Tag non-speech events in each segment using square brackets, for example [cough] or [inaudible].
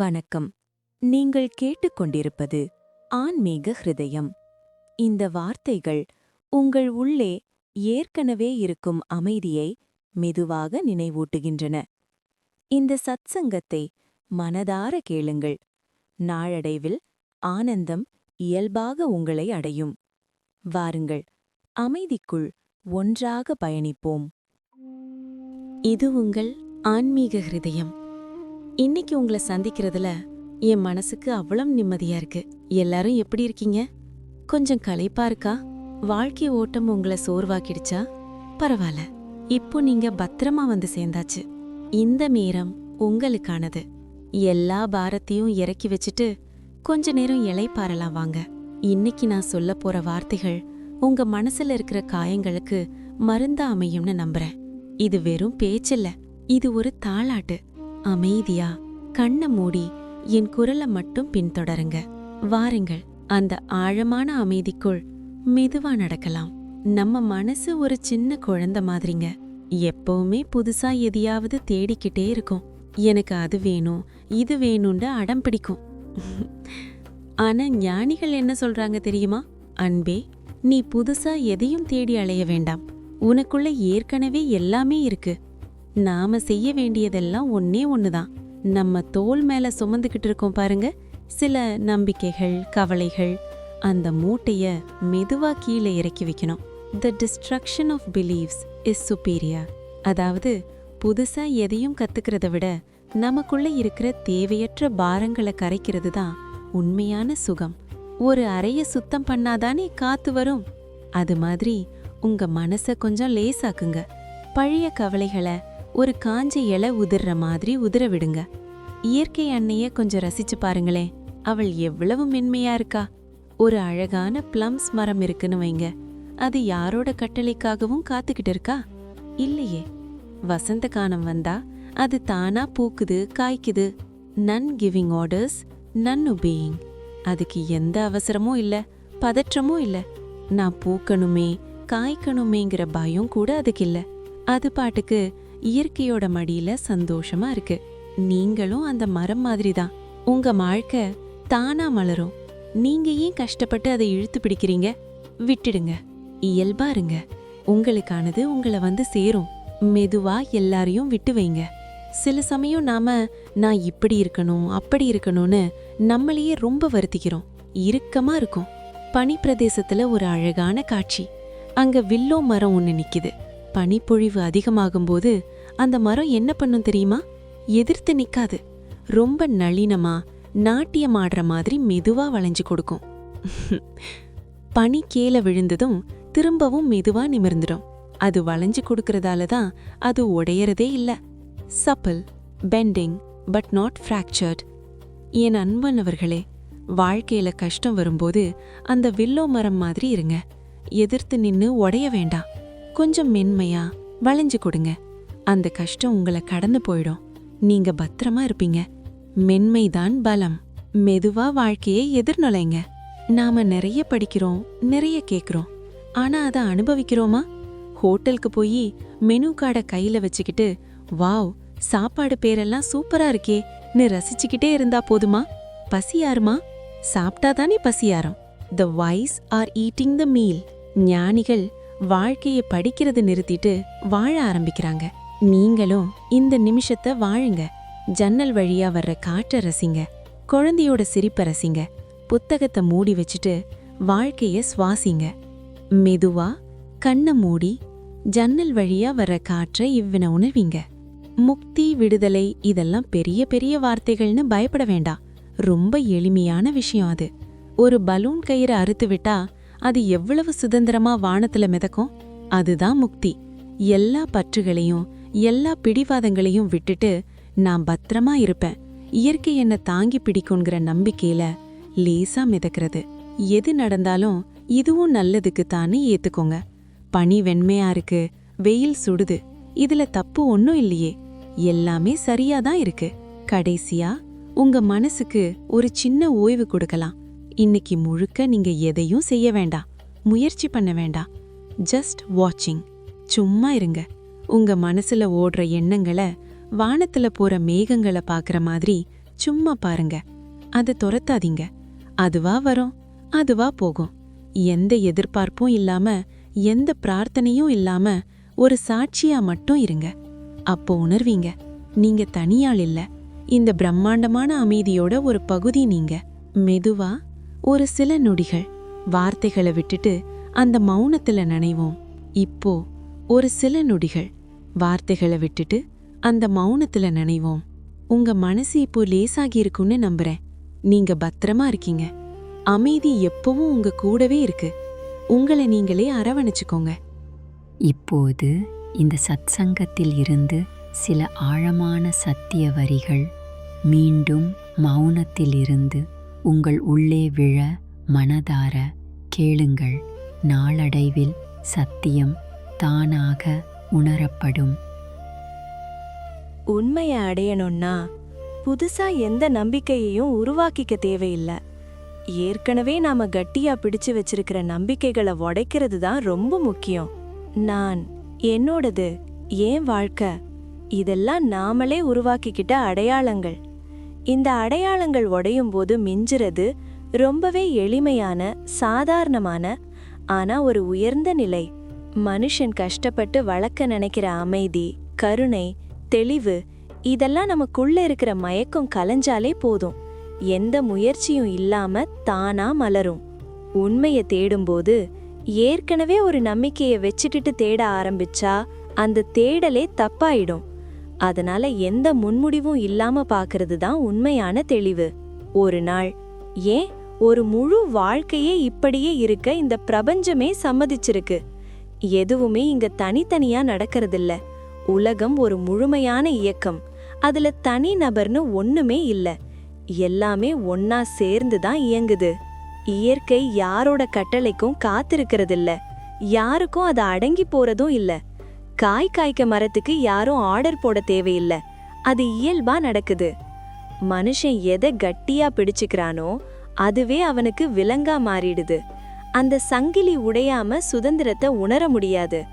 வணக்கம். நீங்கள் கேட்டுக்கொண்டிருப்பது ஆன்மீக ஹிருதயம். இந்த வார்த்தைகள் உங்கள் உள்ளே ஏற்கனவே இருக்கும் அமைதியை மெதுவாக நினைவூட்டுகின்றன. இந்த சத்சங்கத்தை மனதார கேளுங்கள். நாளடைவில் ஆனந்தம் இயல்பாக உங்களை அடையும். வாருங்கள் அமைதிக்குள் ஒன்றாக பயணிப்போம். இது உங்கள் ஆன்மீக ஹிருதயம். இன்னைக்கு உங்களை சந்திக்கிறதுல என் மனசுக்கு அவ்வளவு நிம்மதியா இருக்கு. எல்லாரும் எப்படி இருக்கீங்க? கொஞ்சம் களைப்பா இருக்கா? வாழ்க்கை ஓட்டம் உங்களை சோர்வாக்கிடுச்சா? பரவாயில்ல. இப்போ நீங்க பத்திரமா வந்து சேர்ந்தாச்சு. இந்த நேரம் உங்களுக்கானது. எல்லா பாரத்தையும் இறக்கி வச்சுட்டு கொஞ்ச நேரம் இளைப்பாறலாம் வாங்க. இன்னைக்கு நான் சொல்ல போற வார்த்தைகள் உங்க மனசுல இருக்கிற காயங்களுக்கு மருந்தா அமையும்னு நம்புறேன். இது வெறும் பேச்சில்ல. இது ஒரு தாளாட்டு. அமைதியா கண்ணை மூடி என் குரலை மட்டும் பின்தொடருங்க. வாருங்கள் அந்த ஆழமான அமைதிக்குள் மெதுவா நடக்கலாம். நம்ம மனசு ஒரு சின்ன குழந்தை மாதிரிங்க. எப்பவுமே புதுசா எதையாவது தேடிக்கிட்டே இருக்கும். எனக்கு அது வேணும் இது வேணும்னு அடம் பிடிக்கும். ஆனா ஞானிகள் என்ன சொல்றாங்க தெரியுமா? அன்பே நீ புதுசா எதையும் தேடி அலைய வேண்டாம். உனக்குள்ள ஏற்கனவே எல்லாமே இருக்கு. நாம செய்ய வேண்டியதெல்லாம் ஒன்னே ஒண்ணுதான். நம்ம தோல் மேல சுமந்துக்கிட்டு இருக்கோம் பாருங்க. சில நம்பிக்கைகள் கவலைகள் அந்த மூட்டைய மெதுவா கீழே இறக்கி வைக்கணும். The destruction of beliefs is superior அதாவது புதுசா எதையும் கத்துக்கிறத விட நமக்குள்ள இருக்கிற தேவையற்ற பாரங்களை கரைக்கிறது தான் உண்மையான சுகம். ஒரு அறைய சுத்தம் பண்ணாதானே காத்து வரும். அது மாதிரி உங்க மனச கொஞ்சம் லேசாக்குங்க. பழைய கவலைகளை ஒரு காஞ்ச இலை உதிர்ற மாதிரி உதிர விடுங்க. இயற்கை அன்னைய கொஞ்சம் ரசிச்சு பாருங்களேன். அவள் எவ்வளவு மென்மையா இருக்கா. ஒரு அழகான பிளம்ஸ் மரம் இருக்குன்னு வைங்க. அது யாரோட கட்டளைக்காகவும் காத்துக்கிட்டு இருக்கா? இல்லையே. வசந்த காலம் வந்தா அது தானா பூக்குது காய்க்குது. None giving orders none obeying அதுக்கு எந்த அவசரமும் இல்ல பதற்றமும் இல்ல. நான் பூக்கணுமே காய்க்கணுமேங்கிற பயம் கூட அதுக்கு இல்ல. அது பாட்டுக்கு இயற்கையோட மடியில சந்தோஷமா இருக்கு. நீங்களும் அந்த மரம் மாதிரி தான் உங்க வாழ்க்கை தானா மலரும். நீங்க ஏன் கஷ்டப்பட்டு அதை இழுத்து பிடிக்கிறீங்க? விட்டுடுங்க. இயல்பா இருங்க. உங்களுக்கானது உங்களை வந்து சேரும். மெதுவா எல்லாரையும் விட்டு வைங்க. சில சமயம் நாம நான் இப்படி இருக்கணும் அப்படி இருக்கணும்னு நம்மளையே ரொம்ப வருத்திக்கிறோம். இறுக்கமா இருக்கும். பனி பிரதேசத்துல ஒரு அழகான காட்சி. அங்க வில்லோ மரம் ஒன்று நிக்குது. பனிப்பொழிவு அதிகமாகும்போது அந்த மரம் என்ன பண்ணும் தெரியுமா? எதிர்த்து நிற்காது ரொம்ப நளினமா நாட்டியம் ஆடுற மாதிரி மெதுவா வளைஞ்சு கொடுக்கும். [laughs] பனி கீழே விழுந்ததும் திரும்பவும் மெதுவா நிமிர்ந்துடும். அது வளைஞ்சு கொடுக்கறதால தான் அது உடையறதே இல்லை. Supple bending but not fractured என் அன்பனவர்களே வாழ்க்கையில கஷ்டம் வரும்போது அந்த வில்லோ மரம் மாதிரி இருங்க. எதிர்த்து நின்று உடைய வேண்டாம். கொஞ்சம் மென்மையா வளைஞ்சு கொடுங்க. அந்த கஷ்டம் உங்களை கடந்து போயிடும். நீங்க பத்திரமா இருப்பீங்க. மென்மைதான் பலம். மெதுவா வாழ்க்கையை எதிர்நுழைங்க. நாம நிறைய படிக்கிறோம் நிறைய கேக்குறோம். ஆனா அதை அனுபவிக்கிறோமா? ஹோட்டலுக்கு போய் மெனு கார்டை கையில வச்சுக்கிட்டு வாவ் சாப்பாடு பேரெல்லாம் சூப்பரா இருக்கே. நீ ரசிச்சுக்கிட்டே இருந்தா போதுமா? பசியாருமா சாப்பிட்டாதானே பசியாரும் the wise are eating the meal ஞானிகள் வாழ்க்கையை படிக்கிறது நிறுத்திட்டு வாழ ஆரம்பிக்கிறாங்க. நீங்களும் இந்த நிமிஷத்தை வாழுங்க. ஜன்னல் வழியா வர்ற காற்றை ரசிங்க. குழந்தையோட சிரிப்பை ரசிங்க. புத்தகத்தை மூடி வச்சுட்டு வாழ்க்கைய சுவாசிங்க. மெதுவா கண்ணை மூடி ஜன்னல் வழியா வர்ற காற்றை இவ்வின உணர்வீங்க. முக்தி விடுதலை இதெல்லாம் பெரிய பெரிய வார்த்தைகள்னு பயப்பட வேண்டாம். ரொம்ப எளிமையான விஷயம் அது. ஒரு பலூன் கயிறு அறுத்து விட்டா அது எவ்வளவு சுதந்திரமா வானத்துல மிதக்கும்? அதுதான் முக்தி. எல்லா பற்றுகளையும் எல்லா பிடிவாதங்களையும் விட்டுட்டு நான் பத்திரமா இருப்பேன். இயற்கை என்ன தாங்கி பிடிக்குங்கிற நம்பிக்கையில லேசா மிதக்கிறது. எது நடந்தாலும் இதுவும் நல்லதுக்கு தானே ஏத்துக்கோங்க. பனி வெண்மையா இருக்கு வெயில் சுடுது. இதுல தப்பு ஒன்னும் இல்லையே. எல்லாமே சரியாதான் இருக்கு. கடைசியா உங்க மனசுக்கு ஒரு சின்ன ஓய்வு கொடுக்கலாம். இன்னைக்கு முழுக்க நீங்க எதையும் செய்ய வேண்டாம். முயற்சி பண்ண வேண்டாம். ஜஸ்ட் வாட்சிங் சும்மா இருங்க. உங்க மனசுல ஓடுற எண்ணங்களை வானத்துல போற மேகங்களை பாக்குற மாதிரி சும்மா பாருங்க. அதை துரத்தாதீங்க. அதுவா வரும். அதுவா போகும். எந்த எதிர்பார்ப்பும் இல்லாம எந்த பிரார்த்தனையும் இல்லாம ஒரு சாட்சியா மட்டும் இருங்க. அப்போ உணர்வீங்க. நீங்க தனியாள் இல்ல. இந்த பிரம்மாண்டமான அமைதியோட ஒரு பகுதி நீங்க. மெதுவா ஒரு சில நொடிகள். வார்த்தைகளை விட்டுட்டு அந்த மௌனத்துல நினைவோம். இப்போ ஒரு சில நொடிகள். வார்த்தைகளை விட்டுட்டு அந்த மௌனத்துல நினைவோம். உங்க மனசு இப்போ லேசாகி இருக்கும்னு நம்புறேன். நீங்க பத்திரமா இருக்கீங்க. அமைதி எப்பவும் உங்க கூடவே இருக்கு. உங்களை நீங்களே அரவணைச்சுக்கோங்க. இப்போது இந்த சத்சங்கத்தில் இருந்து சில ஆழமான சத்திய வரிகள் மீண்டும் மௌனத்தில் இருந்து உங்கள் உள்ளே விழ மனதார கேளுங்கள். நாளடைவில் சத்தியம் தானாக உணரப்படும். உண்மையை அடையணும்னா புதுசா எந்த நம்பிக்கையையும் உருவாக்கிக்க தேவையில்ல. ஏற்கனவே நாம கட்டியா பிடிச்சு வச்சிருக்கிற நம்பிக்கைகளை உடைக்கிறது தான் ரொம்ப முக்கியம். நான் என்னோடது ஏன் வாழ்க்கை இதெல்லாம் நாமளே உருவாக்கிக்கிட்ட அடையாளங்கள். இந்த அடையாளங்கள் உடையும் போது மிஞ்சுறது ரொம்பவே எளிமையான சாதாரணமான ஆனா ஒரு உயர்ந்த நிலை. மனுஷன் கஷ்டப்பட்டு வளர்க்க நினைக்கிற அமைதி கருணை தெளிவு இதெல்லாம் நமக்குள்ள இருக்கிற மயக்கம் கலைஞ்சாலே போதும். எந்த முயற்சியும் இல்லாம தானா மலரும். உண்மையை தேடும்போது ஏற்கனவே ஒரு நம்பிக்கையை வச்சுக்கிட்டு தேட ஆரம்பிச்சா அந்த தேடலே தப்பாயிடும். அதனால எந்த முன்முடிவும் இல்லாம பாக்குறது தான் உண்மையான தெளிவு. ஒரு நாள் ஏன் ஒரு முழு வாழ்க்கையே இப்படியே இருக்க இந்த பிரபஞ்சமே சம்மதிச்சிருக்கு? எதுவுமே இங்க தனித்தனியா நடக்கறதில்ல. உலகம் ஒரு முழுமையான இயக்கம். அதுல தனி நபர்னு ஒண்ணுமே இல்ல. எல்லாமே ஒன்னா சேர்ந்து தான் இயங்குது. இயற்கை யாரோட கட்டளைக்கும் காத்திருக்கிறதில்ல. யாருக்கும் அது அடங்கி போறதும் இல்லை. காய் காய்க்க மரத்துக்கு யாரும் ஆர்டர் போட தேவையில்லை. அது இயல்பா நடக்குது. மனுஷன் எதை கட்டியா பிடிச்சுக்கிறானோ அதுவே அவனுக்கு விலங்கா மாறிடுது. அந்த சங்கிலி உடையாம சுதந்திரத்தை உணர முடியாது.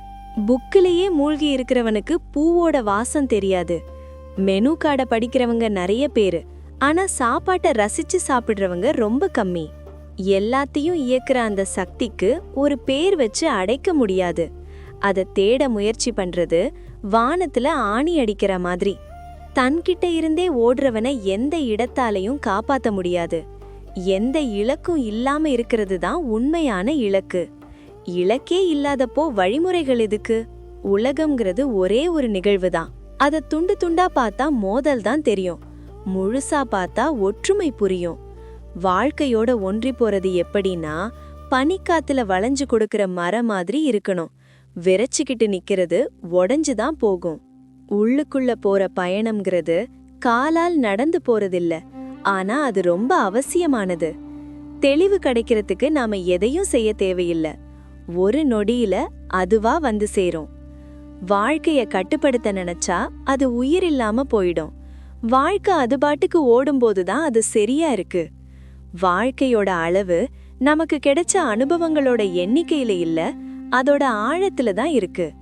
புக்கிலேயே மூழ்கி இருக்கிறவனுக்கு பூவோட வாசம் தெரியாது. மெனு கார்டை படிக்கிறவங்க நிறைய பேரு. ஆனா சாப்பாட்டை ரசிச்சு சாப்பிடுறவங்க ரொம்ப கம்மி. எல்லாத்தையும் இயக்குற அந்த சக்திக்கு ஒரு பேர் வச்சு அடைக்க முடியாது. அதை தேட முயற்சி பண்றது வானத்துல ஆணி அடிக்கிற மாதிரி. தன்கிட்ட இருந்தே ஓடுறவனை எந்த இடத்தாலையும் காப்பாத்த முடியாது. எந்த இலக்கும் இல்லாம இருக்கிறது தான் உண்மையான இலக்கு. இலக்கே இல்லாதப்போ வழிமுறைகள் எதுக்கு? உலகம்ங்கிறது ஒரே ஒரு நிகழ்வு தான். அதை துண்டு துண்டா பார்த்தா மோதல் தான் தெரியும். முழுசா பார்த்தா ஒற்றுமை புரியும். வாழ்க்கையோட ஒன்றி போறது எப்படின்னா பனிக்காத்துல வளைஞ்சு கொடுக்கிற மரம் மாதிரி இருக்கணும். விரைச்சிக்கிட்டு நிக்கிறது உடஞ்சு தான் போகும். உள்ளுக்குள்ள போற பயணம்ங்கிறது காலால் நடந்து போறதில்ல. ஆனா அது ரொம்ப அவசியமானது. தெளிவு கிடைக்கிறதுக்கு நாம எதையும் செய்ய தேவையில்ல. ஒரு நொடியில அதுவா வந்து சேரும். வாழ்க்கைய கட்டுப்படுத்த நினைச்சா அது உயிர் இல்லாம போயிடும். வாழ்க்கை அது பாட்டுக்கு ஓடும்போது தான் அது சரியா இருக்கு. வாழ்க்கையோட அளவு நமக்கு கிடைச்ச அனுபவங்களோட எண்ணிக்கையில இல்லை அதோட ஆழத்துல தான் இருக்கு.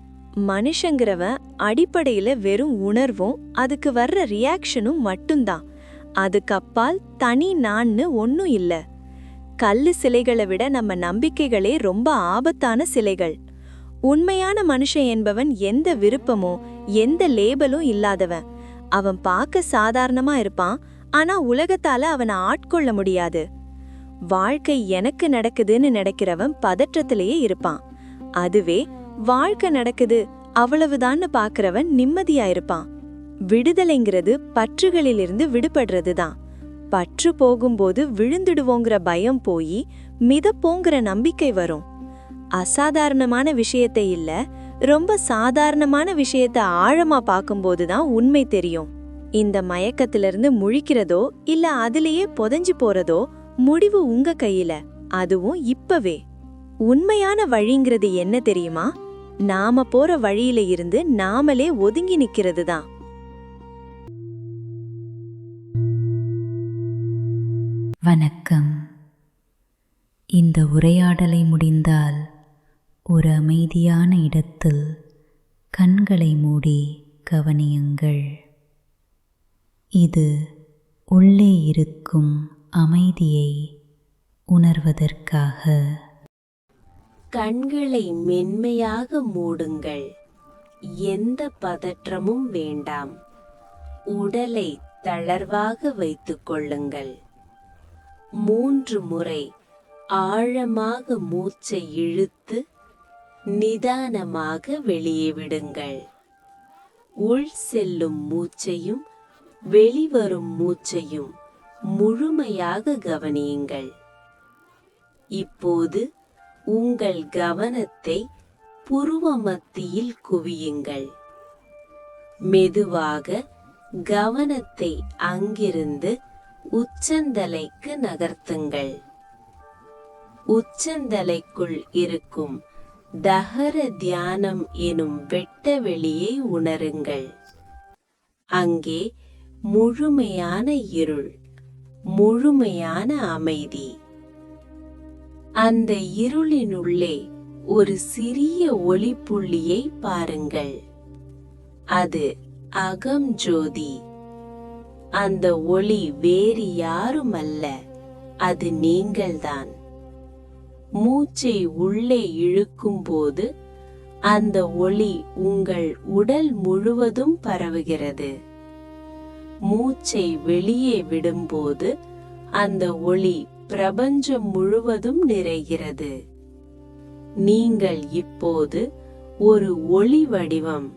மனுஷங்கிறவன் அடிப்படையில வெறும் உணர்வும் அதுக்கு வர்ற ரியாக்ஷனும் மட்டும்தான். அதுக்கப்பால் தனி நான்னு ஒன்னும் இல்ல. கல்லு சிலைகளை விட நம்ம நம்பிக்கைகளே ரொம்ப ஆபத்தான சிலைகள். உண்மையான மனுஷன் என்பவன் எந்த விருப்பமோ எந்த லேபலும் இல்லாதவன். அவன் பார்க்க சாதாரணமா இருப்பான் ஆனா உலகத்தால அவனை ஆட்கொள்ள முடியாது. வாழ்க்கை எனக்கு நடக்குதுன்னு நினைக்கிறவன் பதற்றத்திலேயே இருப்பான். அதுவே வாழ்க்கை நடக்குது அவ்வளவுதான்னு பாக்குறவன் நிம்மதியா இருப்பான் விடுதலைங்கிறது பற்றுகளிலிருந்து விடுபடுறது தான் பற்று போகும்போது விழுந்துடுவோங்கிற பயம் போய் மிதப்போங்கிற நம்பிக்கை வரும். அசாதாரணமான விஷயத்தை இல்ல ரொம்ப சாதாரணமான விஷயத்த ஆழமா பார்க்கும்போது தான் உண்மை தெரியும். இந்த மயக்கத்திலிருந்து முழிக்கிறதோ இல்ல அதுலேயே புதைஞ்சு போறதோ முடிவு உங்க கையில. அதுவும் இப்பவே. உண்மையான வழிங்கிறது என்ன தெரியுமா? நாம போற வழியில இருந்து நாமளே ஒதுங்கி நிக்கிறது தான் வணக்கம். இந்த உரையாடலை முடிந்தால் ஒரு அமைதியான இடத்தில் கண்களை மூடி கவனியுங்கள். இது உள்ளே இருக்கும் அமைதியை உணர்வதற்காக. கண்களை மென்மையாக மூடுங்கள். எந்த பதற்றமும் வேண்டாம். உடலை தளர்வாக வைத்துக் கொள்ளுங்கள். மூன்று முறை ஆழமாக மூச்சை இழுத்து நிதானமாக வெளியே விடுங்கள். உள் செல்லும் மூச்சையும் வெளிவரும் மூச்சையும் முழுமையாக கவனியுங்கள். இப்போது உங்கள் கவனத்தை புருவ மத்தியில் குவியுங்கள். மெதுவாக கவனத்தை அங்கிருந்து உச்சந்தலைக்கு நகர்த்துங்கள். உச்சந்தலைக்குள் இருக்கும் தகர தியானம் எனும் வெட்ட வெளியை உணருங்கள். அங்கே முழுமையான இருள் முழுமையான அமைதி. அந்த இருளினுள்ளே ஒரு சிறிய ஒளிப்புள்ளியை பாருங்கள். அது அகம் ஜோதி. அந்த ஒளி வேறு யாருமல்ல அது நீங்கள்தான். மூச்சை உள்ளே இழுக்கும் போது அந்த ஒளி உங்கள் உடல் முழுவதும் பரவுகிறது. மூச்சை வெளியே விடும்போது அந்த ஒளி பிரபஞ்சம் முழுவதும் நிறைகிறது. நீங்கள் இப்போது ஒரு ஒளி வடிவம்.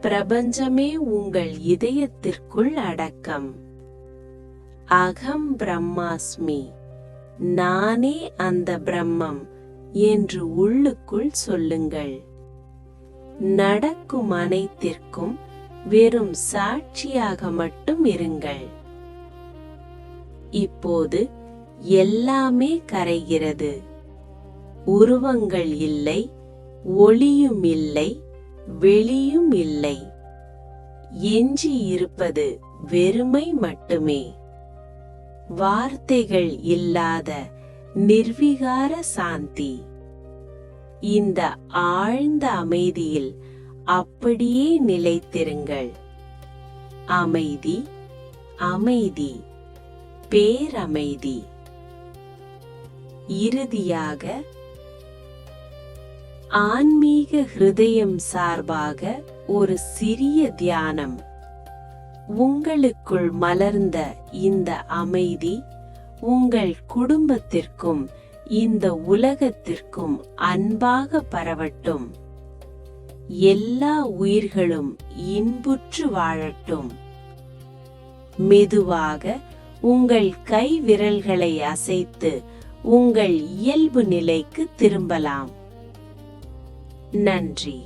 பிரபஞ்சமே உங்கள் இதயத்திற்குள் அடக்கம். அகம் பிரம்மாஸ்மி. நானே அந்த பிரம்மம் என்று உள்ளுக்குள் சொல்லுங்கள். நடக்கும் அனைத்திற்கும் வெறும் சாட்சியாக மட்டும் இருங்கள். இப்போது எல்லாமே கரைகிறது. உருவங்கள் இல்லை ஒளியும் இல்லை வெளியும் இல்லை. எஞ்சி இருப்பது வெறுமை மட்டுமே. வார்த்தைகள் இல்லாத நிர்விகார சாந்தி. இந்த ஆழ்ந்த அமைதியில் அப்படியே நிலைத்திருங்கள். அமைதி அமைதி. பேரமைதி. இறுதியாக ஆன்மீக ஹிருதயம் சார்பாக ஒரு சிறிய தியானம். உங்களுக்குள் மலர்ந்த இந்த அமைதி உங்கள் குடும்பத்திற்கும் இந்த உலகத்திற்கும் அன்பாக பரவட்டும். எல்லா உயிர்களும் இன்புற்று வாழட்டும். மெதுவாக உங்கள் கை விரல்களை அசைத்து உங்கள் இயல்பு நிலைக்கு திரும்பலாம். நன்றி.